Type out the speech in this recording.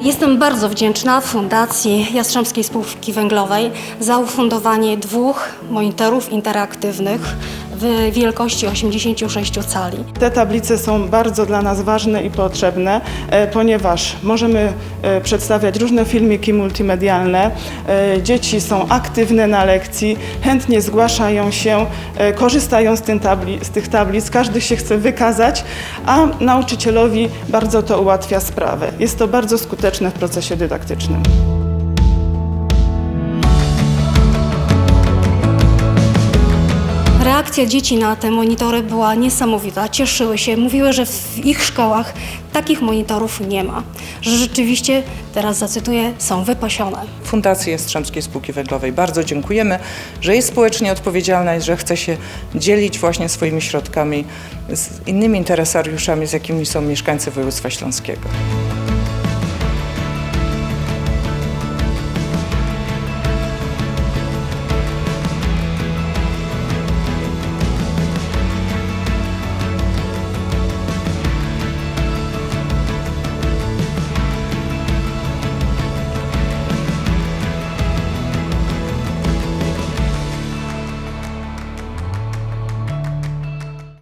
Jestem bardzo wdzięczna Fundacji Jastrzębskiej Spółki Węglowej za ufundowanie dwóch monitorów interaktywnych w wielkości 86 cali. Te tablice są bardzo dla nas ważne i potrzebne, e, ponieważ możemy e, przedstawiać różne filmiki multimedialne. E, Dzieci są aktywne na lekcji, chętnie zgłaszają się, korzystają z, tabli, z tych tablic, każdy się chce wykazać, a nauczycielowi bardzo to ułatwia sprawę. Jest to bardzo skuteczne w procesie dydaktycznym. Reakcja dzieci na te monitory była niesamowita. Cieszyły się, mówiły, że w ich szkołach takich monitorów nie ma. Że rzeczywiście, teraz zacytuję, są wypasione. Fundacji Jastrzębskiej Spółki Węglowej bardzo dziękujemy, że jest społecznie odpowiedzialna i że chce się dzielić właśnie swoimi środkami z innymi interesariuszami, z jakimi są mieszkańcy województwa śląskiego.